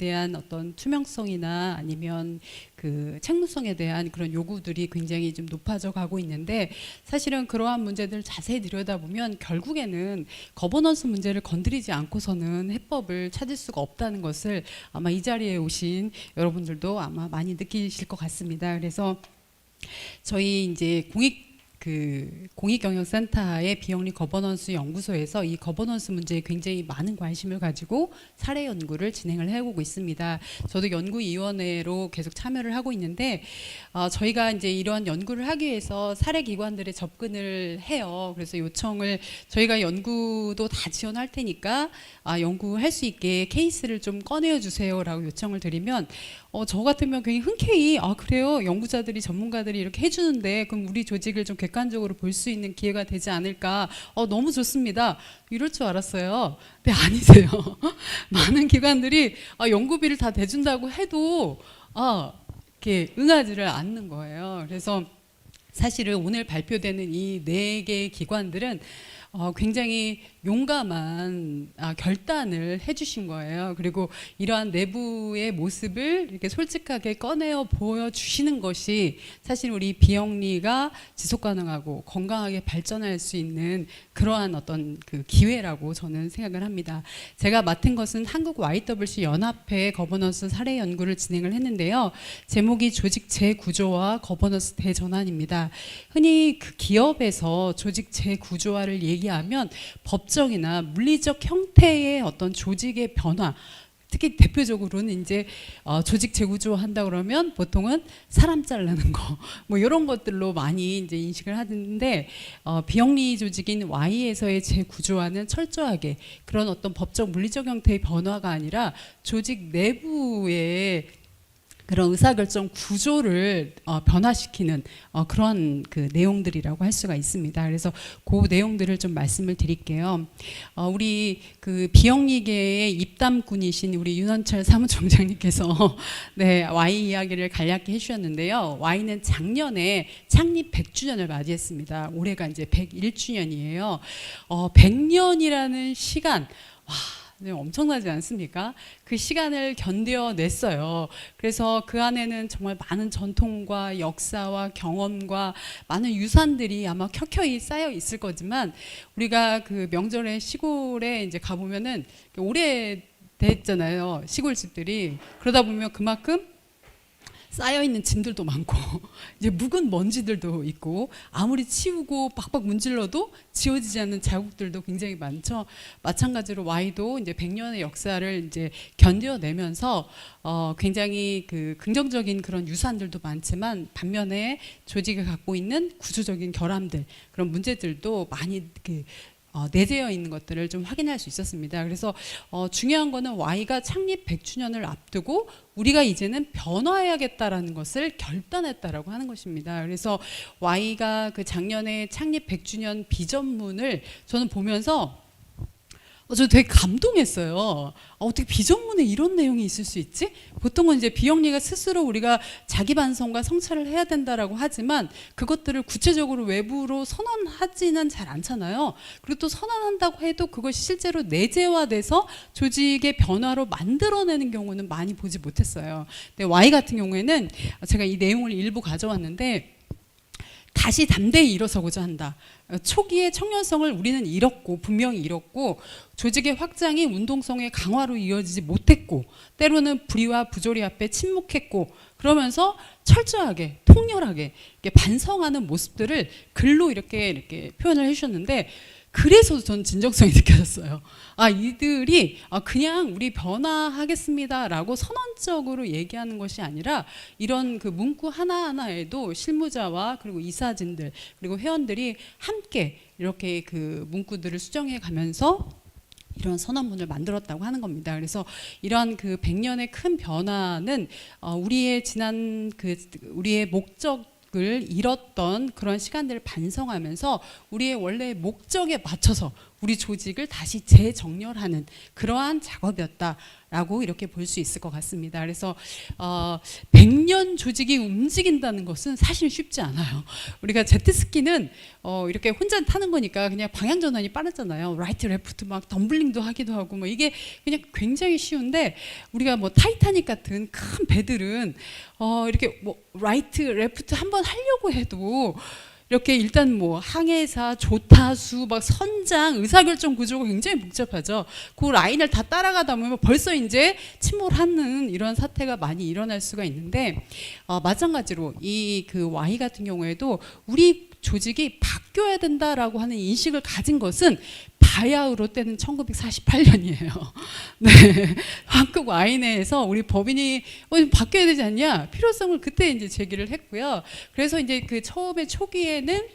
대한 어떤 투명성이나 아니면 그 책무성에 대한 그런 요구들이 굉장히 좀 높아져 가고 있는데 사실은 그러한 문제들 자세히 들여다보면 결국에는 거버넌스 문제를 건드리지 않고서는 해법을 찾을 수가 없다는 것을 아마 이 자리에 오신 여러분들도 아마 많이 느끼실 것 같습니다. 그래서 저희 이제 공익 그 공익경영센터의 비영리 거버넌스 연구소에서 이 거버넌스 문제에 굉장히 많은 관심을 가지고 사례 연구를 진행을 해오고 있습니다. 저도 연구위원회로 계속 참여를 하고 있는데 어, 저희가 이제 이러한 연구를 하기 위해서 사례 기관들의 접근을 해요. 그래서 요청을 저희가 연구도 다 지원할 테니까 아, 연구할 수 있게 케이스를 좀 꺼내어 주세요라고 요청을 드리면 어, 저 같으면 굉장히 흔쾌히 아 그래요? 연구자들이 전문가들이 이렇게 해주는데 그럼 우리 조직을 좀 객관적으로 볼 수 있는 기회가 되지 않을까? 어, 너무 좋습니다. 이럴 줄 알았어요. 근데 아니세요. 많은 기관들이 아, 연구비를 다 대준다고 해도 아 이렇게 응하지를 않는 거예요. 그래서 사실은 오늘 발표되는 이 네 개의 기관들은 어, 굉장히 용감한 아, 결단을 해주신 거예요. 그리고 이러한 내부의 모습을 이렇게 솔직하게 꺼내어 보여주시는 것이 사실 우리 비영리가 지속 가능하고 건강하게 발전할 수 있는 그러한 어떤 그 기회라고 저는 생각을 합니다. 제가 맡은 것은 한국 YWC 연합회 거버넌스 사례 연구를 진행을 했는데요. 제목이 조직 재구조와 거버넌스 대전환입니다. 흔히 그 기업에서 조직 재구조화를 얘기하면 법 적이나 물리적 형태의 어떤 조직의 변화 특히 대표적으로는 이제 어, 조직 재구조 한다 그러면 보통은 사람 자르는 거 뭐 이런 것들로 많이 이제 인식을 하는데 어, 비영리 조직인 Y에서의 재구조화는 철저하게 그런 어떤 법적 물리적 형태의 변화가 아니라 조직 내부의 그런 의사결정 구조를 어, 변화시키는 어, 그런 그 내용들이라고 할 수가 있습니다. 그래서 그 내용들을 좀 말씀을 드릴게요. 어, 우리 그 비영리계의 입담꾼이신 우리 윤원철 사무총장님께서 네 Y 이야기를 간략히 해주셨는데요. Y는 작년에 창립 100주년을 맞이했습니다. 올해가 이제 101주년이에요. 어, 100년이라는 시간 와. 네, 엄청나지 않습니까? 그 시간을 견뎌냈어요. 그래서 그 안에는 정말 많은 전통과 역사와 경험과 많은 유산들이 아마 켜켜이 쌓여 있을 거지만 우리가 그 명절에 시골에 이제 가보면은 오래 됐잖아요. 시골집들이. 그러다 보면 그만큼 쌓여 있는 짐들도 많고 이제 묵은 먼지들도 있고 아무리 치우고 빡빡 문질러도 지워지지 않는 자국들도 굉장히 많죠. 마찬가지로 Y도 이제 100년의 역사를 이제 견뎌내면서 어 굉장히 그 긍정적인 그런 유산들도 많지만 반면에 조직이 갖고 있는 구조적인 결함들 그런 문제들도 많이 그 어, 내재해 있는 것들을 좀 확인할 수 있었습니다. 그래서 어, 중요한 거는 Y가 창립 100주년을 앞두고 우리가 이제는 변화해야겠다라는 것을 결단했다라고 하는 것입니다. 그래서 Y가 그 작년에 창립 100주년 비전문을 저는 보면서 어, 저 되게 감동했어요. 아, 어떻게 비전문에 이런 내용이 있을 수 있지? 보통은 이제 비영리가 스스로 우리가 자기 반성과 성찰을 해야 된다라고 하지만 그것들을 구체적으로 외부로 선언하지는 잘 않잖아요. 그리고 또 선언한다고 해도 그것이 실제로 내재화돼서 조직의 변화로 만들어내는 경우는 많이 보지 못했어요. 근데 Y 같은 경우에는 제가 이 내용을 일부 가져왔는데 다시 담대히 일어서고자 한다. 어, 초기의 청년성을 우리는 잃었고 분명히 잃었고 조직의 확장이 운동성의 강화로 이어지지 못했고 때로는 불의와 부조리 앞에 침묵했고 그러면서 철저하게 통렬하게 반성하는 모습들을 글로 이렇게 이렇게 표현을 해주셨는데 그래서 전 진정성이 느껴졌어요. 아 이들이 아 그냥 우리 변화하겠습니다라고 선언적으로 얘기하는 것이 아니라 이런 그 문구 하나 하나에도 실무자와 그리고 이사진들 그리고 회원들이 함께 이렇게 그 문구들을 수정해 가면서 이런 선언문을 만들었다고 하는 겁니다. 그래서 이러한 그 100년의 큰 변화는 어, 우리의 지난 그 우리의 목적 을 잃었던 그런 시간들을 반성하면서 우리의 원래 목적에 맞춰서 우리 조직을 다시 재정렬하는 그러한 작업이었다라고 이렇게 볼 수 있을 것 같습니다. 그래서 어, 100년 조직이 움직인다는 것은 사실 쉽지 않아요. 우리가 제트스키는 어, 이렇게 혼자 타는 거니까 그냥 방향 전환이 빠르잖아요. 라이트, 레프트 막 덤블링도 하기도 하고 뭐 이게 그냥 굉장히 쉬운데 우리가 뭐 타이타닉 같은 큰 배들은 어, 이렇게 뭐 라이트, 레프트 한번 하려고 해도 이렇게 일단 뭐 항해사, 조타수, 막 선장, 의사결정 구조가 굉장히 복잡하죠. 그 라인을 다 따라가다 보면 벌써 이제 침몰하는 이런 사태가 많이 일어날 수가 있는데 어, 마찬가지로 이 그 Y 같은 경우에도 우리 조직이 바뀌어야 된다라고 하는 인식을 가진 것은 바야흐로 때는 1948년이에요. 네, 한국 와이 내에서 우리 법인이 어, 좀 바뀌어야 되지 않냐 필요성을 그때 이제 제기를 했고요. 그래서 이제 그 처음에 초기에는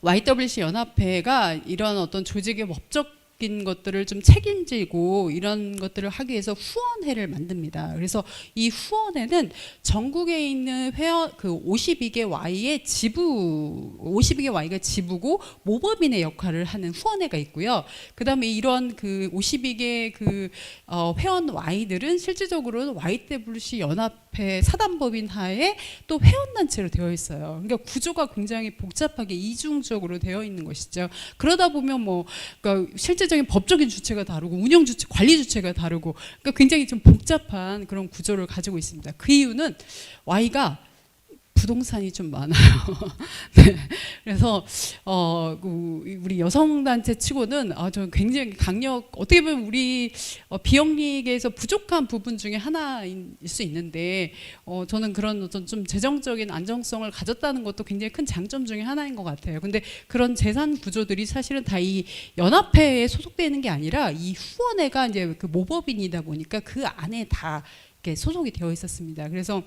YWC 연합회가 이런 어떤 조직의 법적 인 것들을 좀 책임지고 이런 것들을 하기 위해서 후원회를 만듭니다. 그래서 이 후원회는 전국에 있는 회원 그 52개 Y의 지부 52개 Y가 지부고 모법인의 역할을 하는 후원회가 있고요. 그다음에 이런 그 52개 그 어, 회원 Y들은 실질적으로는 YWC 연합회 사단법인 하에 또 회원 단체로 되어 있어요. 그러니까 구조가 굉장히 복잡하게 이중적으로 되어 있는 것이죠. 그러다 보면 뭐 그러니까 실제 적인 법적인 주체가 다르고 운영 주체, 관리 주체가 다르고 그러니까 굉장히 좀 복잡한 그런 구조를 가지고 있습니다. 그 이유는 Y가 부동산이 좀 많아요. 네. 그래서 어, 그 우리 여성 단체 치고는 아, 저 굉장히 강력 어떻게 보면 우리 어, 비영리계에서 부족한 부분 중에 하나일 수 있는데 어, 저는 그런 어떤 좀 재정적인 안정성을 가졌다는 것도 굉장히 큰 장점 중에 하나인 것 같아요. 근데 그런 재산 구조들이 사실은 다 이 연합회에 소속되는 게 아니라 이 후원회가 이제 그 모법인이다 보니까 그 안에 다 이렇게 소속이 되어 있었습니다. 그래서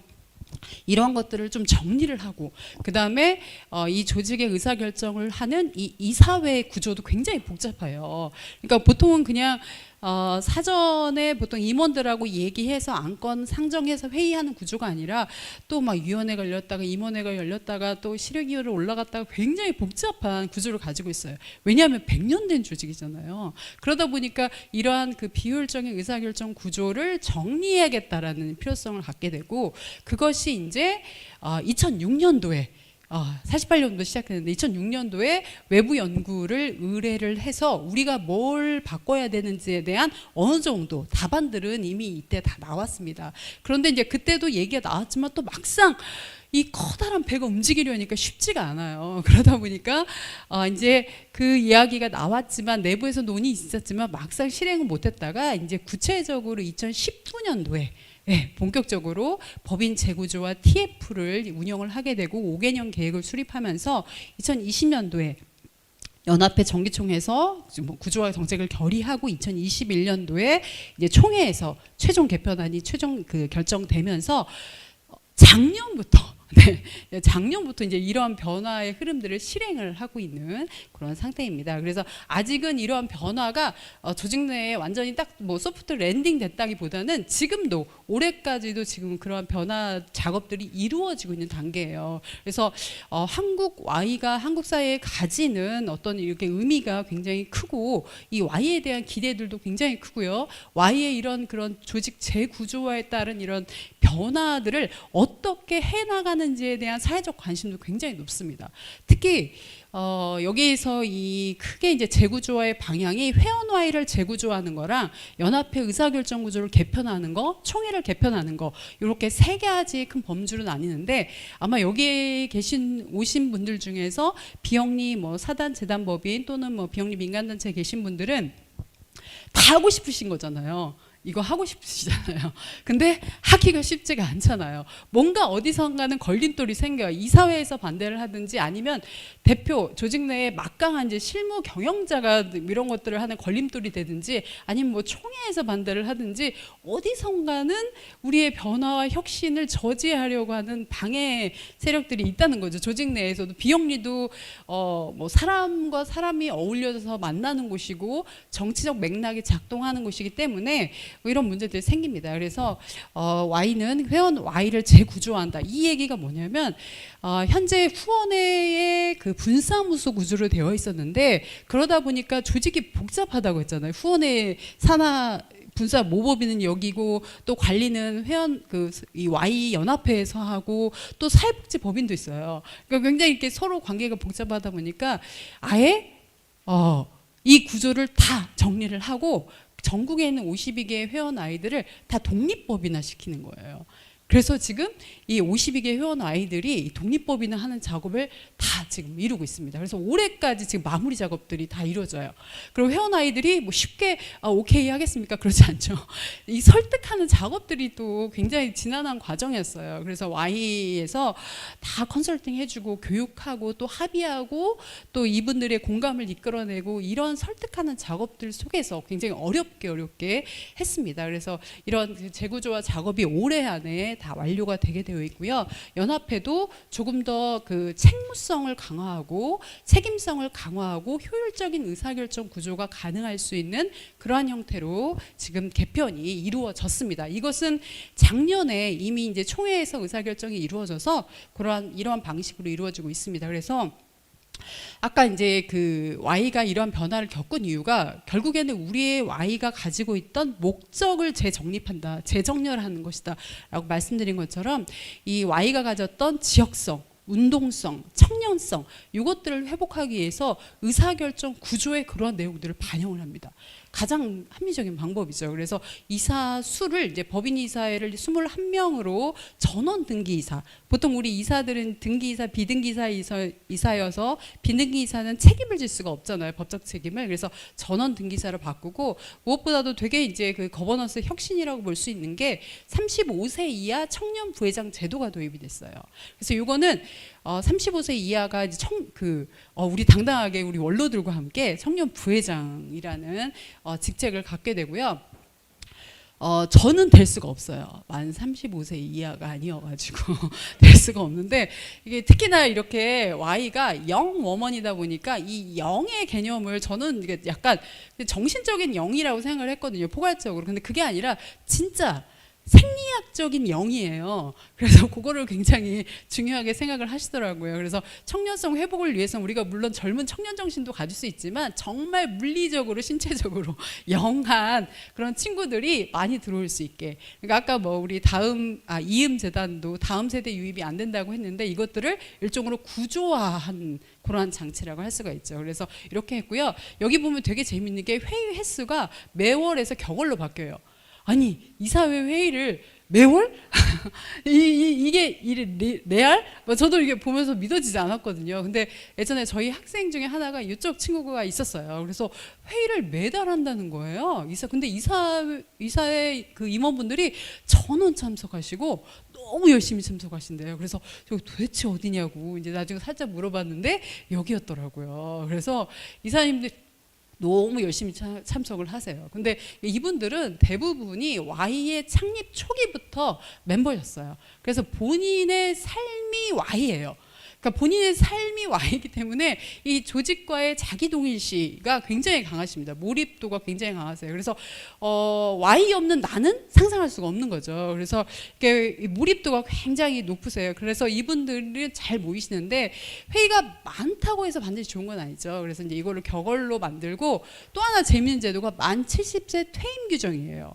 이러한 것들을 좀 정리를 하고 그 다음에 어, 이 조직의 의사 결정을 하는 이 이사회 구조도 굉장히 복잡해요. 그러니까 보통은 그냥 어, 사전에 보통 임원들하고 얘기해서 안건 상정해서 회의하는 구조가 아니라 또 막 위원회가 열렸다가 임원회가 열렸다가 또 실행위원회 올라갔다가 굉장히 복잡한 구조를 가지고 있어요. 왜냐하면 100년 된 조직이잖아요. 그러다 보니까 이러한 그 비효율적인 의사결정 구조를 정리해야겠다라는 필요성을 갖게 되고 그것이 이제 어, 2006년도에 어, 48년도 시작했는데 2006년도에 외부 연구를 의뢰를 해서 우리가 뭘 바꿔야 되는지에 대한 어느 정도 답안들은 이미 이때 다 나왔습니다. 그런데 이제 그때도 얘기가 나왔지만 또 막상 이 커다란 배가 움직이려니까 쉽지가 않아요. 그러다 보니까 어, 이제 그 이야기가 나왔지만 내부에서 논의 있었지만 막상 실행을 못했다가 이제 구체적으로 2019년도에 네, 본격적으로 법인 재구조와 TF를 운영을 하게 되고 5개년 계획을 수립하면서 2020년도에 연합회 정기총회에서 뭐 구조화 정책을 결의하고 2021년도에 이제 총회에서 최종 개편안이 최종 그 결정되면서 작년부터 네, 작년부터 이제 이러한 변화의 흐름들을 실행을 하고 있는 그런 상태입니다. 그래서 아직은 이러한 변화가 어, 조직 내에 완전히 딱 뭐 소프트 랜딩 됐다기보다는 지금도 올해까지도 지금 그러한 변화 작업들이 이루어지고 있는 단계예요. 그래서 어, 한국 Y가 한국 사회에 가지는 어떤 이렇게 의미가 굉장히 크고 이 Y에 대한 기대들도 굉장히 크고요. Y의 이런 그런 조직 재구조화에 따른 이런 변화들을 어떻게 해나가는지에 대한 사회적 관심도 굉장히 높습니다. 특히 어, 여기에서 이 크게 이제 재구조화의 방향이 회원와이를 재구조하는 거랑 연합회 의사결정 구조를 개편하는 거, 총회를 개편하는 거 이렇게 세 가지 큰 범주로 나뉘는데 아마 여기에 계신 오신 분들 중에서 비영리 뭐 사단 재단 법인 또는 뭐 비영리 민간단체 계신 분들은 다 하고 싶으신 거잖아요. 이거 하고 싶으시잖아요. 근데 하기가 쉽지가 않잖아요. 뭔가 어디선가는 걸림돌이 생겨요. 이사회에서 반대를 하든지 아니면 대표 조직 내에 막강한 이제 실무 경영자가 이런 것들을 하는 걸림돌이 되든지 아니면 뭐 총회에서 반대를 하든지 어디선가는 우리의 변화와 혁신을 저지하려고 하는 방해 세력들이 있다는 거죠. 조직 내에서도 비영리도 어 뭐 사람과 사람이 어울려서 만나는 곳이고 정치적 맥락이 작동하는 곳이기 때문에 뭐 이런 문제들이 생깁니다. 그래서 어, Y는 회원 Y를 재구조한다. 이 얘기가 뭐냐면 어, 현재 후원회의 그 분사무소 구조로 되어 있었는데 그러다 보니까 조직이 복잡하다고 했잖아요. 후원회 산하 분사 모법인은 여기고 또 관리는 회원 그 이 Y 연합회에서 하고 또 사회복지 법인도 있어요. 그러니까 굉장히 이렇게 서로 관계가 복잡하다 보니까 아예 어, 이 구조를 다 정리를 하고 전국에 있는 52개 회원 아이들을 다 독립법인화 시키는 거예요. 그래서 지금 이 52개 회원 아이들이 독립법인화 하는 작업을 다 지금 이루고 있습니다. 그래서 올해까지 지금 마무리 작업들이 다 이루어져요. 그리고 회원 아이들이 뭐 쉽게 아, 오케이 하겠습니까? 그렇지 않죠. 이 설득하는 작업들이 또 굉장히 지난한 과정이었어요. 그래서 Y에서 다 컨설팅 해주고 교육하고 또 합의하고 또 이분들의 공감을 이끌어내고 이런 설득하는 작업들 속에서 굉장히 어렵게 어렵게 했습니다. 그래서 이런 그 재구조화 작업이 올해 안에 다 완료가 되게 되어 있고요. 연합회도 조금 더 그 책무성을 강화하고 책임성을 강화하고 효율적인 의사결정 구조가 가능할 수 있는 그러한 형태로 지금 개편이 이루어졌습니다. 이것은 작년에 이미 이제 총회에서 의사결정이 이루어져서 그러한 이러한 방식으로 이루어지고 있습니다. 그래서 아까 이제 그 Y가 이러한 변화를 겪은 이유가 결국에는 우리의 Y가 가지고 있던 목적을 재정립한다, 재정렬하는 것이다 라고 말씀드린 것처럼 이 Y가 가졌던 지역성, 운동성, 청년성 이것들을 회복하기 위해서 의사결정 구조의 그러한 내용들을 반영을 합니다. 가장 합리적인 방법이죠. 그래서 이사 수를 이제 법인 이사회를 21명으로 전원 등기 이사. 보통 우리 이사들은 등기 이사, 비등기 이사 이사- 이사여서 비등기 이사는 책임을 질 수가 없잖아요. 법적 책임을. 그래서 전원 등기사로 바꾸고 무엇보다도 되게 이제 그 거버넌스 혁신이라고 볼 수 있는 게 35세 이하 청년 부회장 제도가 도입이 됐어요. 그래서 이거는 어, 35세 이하가 이제 청, 그, 어, 우리 당당하게 우리 원로들과 함께 청년 부회장이라는 어, 직책을 갖게 되고요. 어, 저는 될 수가 없어요. 만 35세 이하가 아니어가지고 될 수가 없는데 이게 특히나 이렇게 Y가 영 워먼이다 보니까 이 영의 개념을 저는 약간 정신적인 영이라고 생각을 했거든요. 포괄적으로. 근데 그게 아니라 진짜 생리학적인 영이에요. 그래서 그거를 굉장히 중요하게 생각을 하시더라고요. 그래서 청년성 회복을 위해서 우리가 물론 젊은 청년 정신도 가질 수 있지만 정말 물리적으로 신체적으로 영한 그런 친구들이 많이 들어올 수 있게. 그러니까 아까 뭐 우리 다음 아 이음 재단도 다음 세대 유입이 안 된다고 했는데 이것들을 일종으로 구조화한 그러한 장치라고 할 수가 있죠. 그래서 이렇게 했고요. 여기 보면 되게 재밌는 게 회의 횟수가 매월에서 격월로 바뀌어요. 아니 이사회 회의를 매월 이, 이, 이게 이 레- 레알? 뭐 저도 이게 보면서 믿어지지 않았거든요. 근데 예전에 저희 학생 중에 하나가 이쪽 친구가 있었어요. 그래서 회의를 매달 한다는 거예요. 이사 근데 이사 이사회 그 임원분들이 전원 참석하시고 너무 열심히 참석하신대요. 그래서 저 도대체 어디냐고 이제 나중에 살짝 물어봤는데 여기였더라고요. 그래서 이사님들 너무 열심히 참- 참석을 하세요. 근데 이분들은 대부분이 Y의 창립 초기부터 멤버였어요. 그래서 본인의 삶이 Y예요. 그러니까 본인의 삶이 Y이기 때문에 이 조직과의 자기 동일시가 굉장히 강하십니다. 몰입도가 굉장히 강하세요. 그래서 어, Y 없는 나는 상상할 수가 없는 거죠. 그래서 이게 이 몰입도가 굉장히 높으세요. 그래서 이분들이 잘 모이시는데 회의가 많다고 해서 반드시 좋은 건 아니죠. 그래서 이제 이거를 격월로 만들고 또 하나 재밌는 제도가 만 70세 퇴임 규정이에요.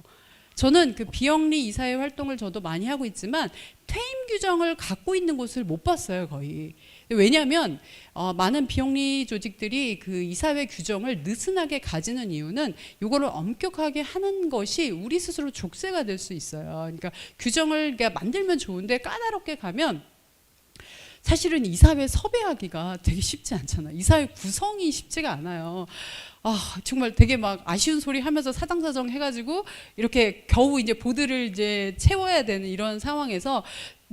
저는 그 비영리 이사회 활동을 저도 많이 하고 있지만 퇴임 규정을 갖고 있는 곳을 못 봤어요 거의. 왜냐하면 어, 많은 비영리 조직들이 그 이사회 규정을 느슨하게 가지는 이유는 이거를 엄격하게 하는 것이 우리 스스로 족쇄가 될 수 있어요. 그러니까 규정을 만들면 좋은데 까다롭게 가면 사실은 이사회 섭외하기가 되게 쉽지 않잖아요. 이사회 구성이 쉽지가 않아요. 아 정말 되게 막 아쉬운 소리 하면서 사당사정 해가지고 이렇게 겨우 이제 보드를 이제 채워야 되는 이런 상황에서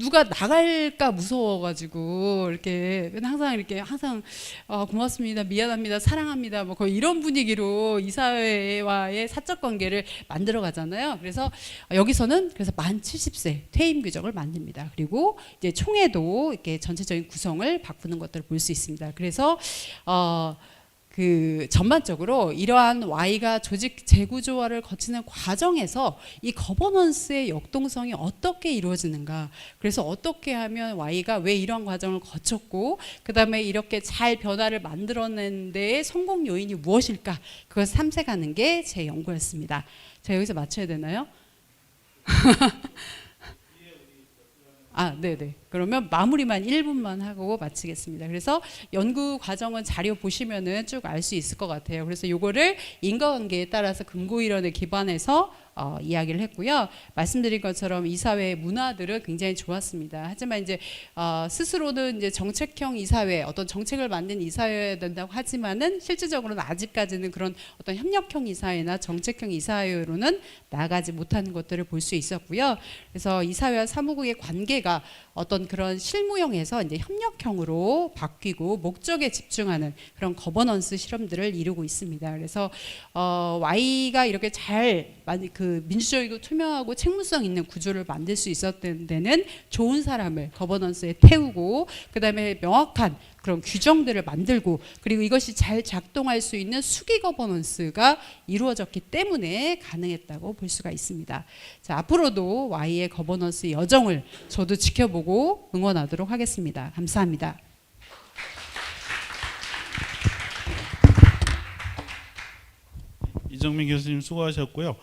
누가 나갈까 무서워가지고 이렇게 항상 이렇게 항상 어, 고맙습니다, 미안합니다, 사랑합니다, 뭐 거의 이런 분위기로 이 사회와의 사적 관계를 만들어 가잖아요. 그래서 여기서는 그래서 만 70세 퇴임 규정을 만듭니다. 그리고 이제 총회도 이렇게 전체적인 구성을 바꾸는 것들을 볼 수 있습니다. 그래서 어, 그 전반적으로 이러한 Y가 조직 재구조화를 거치는 과정에서 이 거버넌스의 역동성이 어떻게 이루어지는가 그래서 어떻게 하면 Y가 왜 이러한 과정을 거쳤고 그 다음에 이렇게 잘 변화를 만들어낸 데의 성공 요인이 무엇일까 그것을 탐색하는 게 제 연구였습니다. 자 여기서 맞춰야 되나요? 아, 네네. 그러면 마무리만 1분만 하고 마치겠습니다. 그래서 연구 과정은 자료 보시면은 쭉 알 수 있을 것 같아요. 그래서 요거를 인과관계에 따라서 근거 이론에 기반해서 어, 이야기를 했고요. 말씀드린 것처럼 이사회의 문화들은 굉장히 좋았습니다. 하지만 이제 어, 스스로는 이제 정책형 이사회, 어떤 정책을 만든 이사회여야 된다고 하지만은 실질적으로는 아직까지는 그런 어떤 협력형 이사회나 정책형 이사회로는 나아가지 못하는 것들을 볼 수 있었고요. 그래서 이사회와 사무국의 관계가 어떤 그런 실무형에서 이제 협력형으로 바뀌고 목적에 집중하는 그런 거버넌스 실험들을 이루고 있습니다. 그래서 어, Y가 이렇게 잘 만- 그 민주적이고 투명하고 책무성 있는 구조를 만들 수 있었던 데는 좋은 사람을 거버넌스에 태우고 그다음에 명확한 그런 규정들을 만들고 그리고 이것이 잘 작동할 수 있는 수기 거버넌스가 이루어졌기 때문에 가능했다고 볼 수가 있습니다. 자, 앞으로도 Y의 거버넌스 여정을 저도 지켜보고 응원하도록 하겠습니다. 감사합니다. 이정민 교수님 수고하셨고요.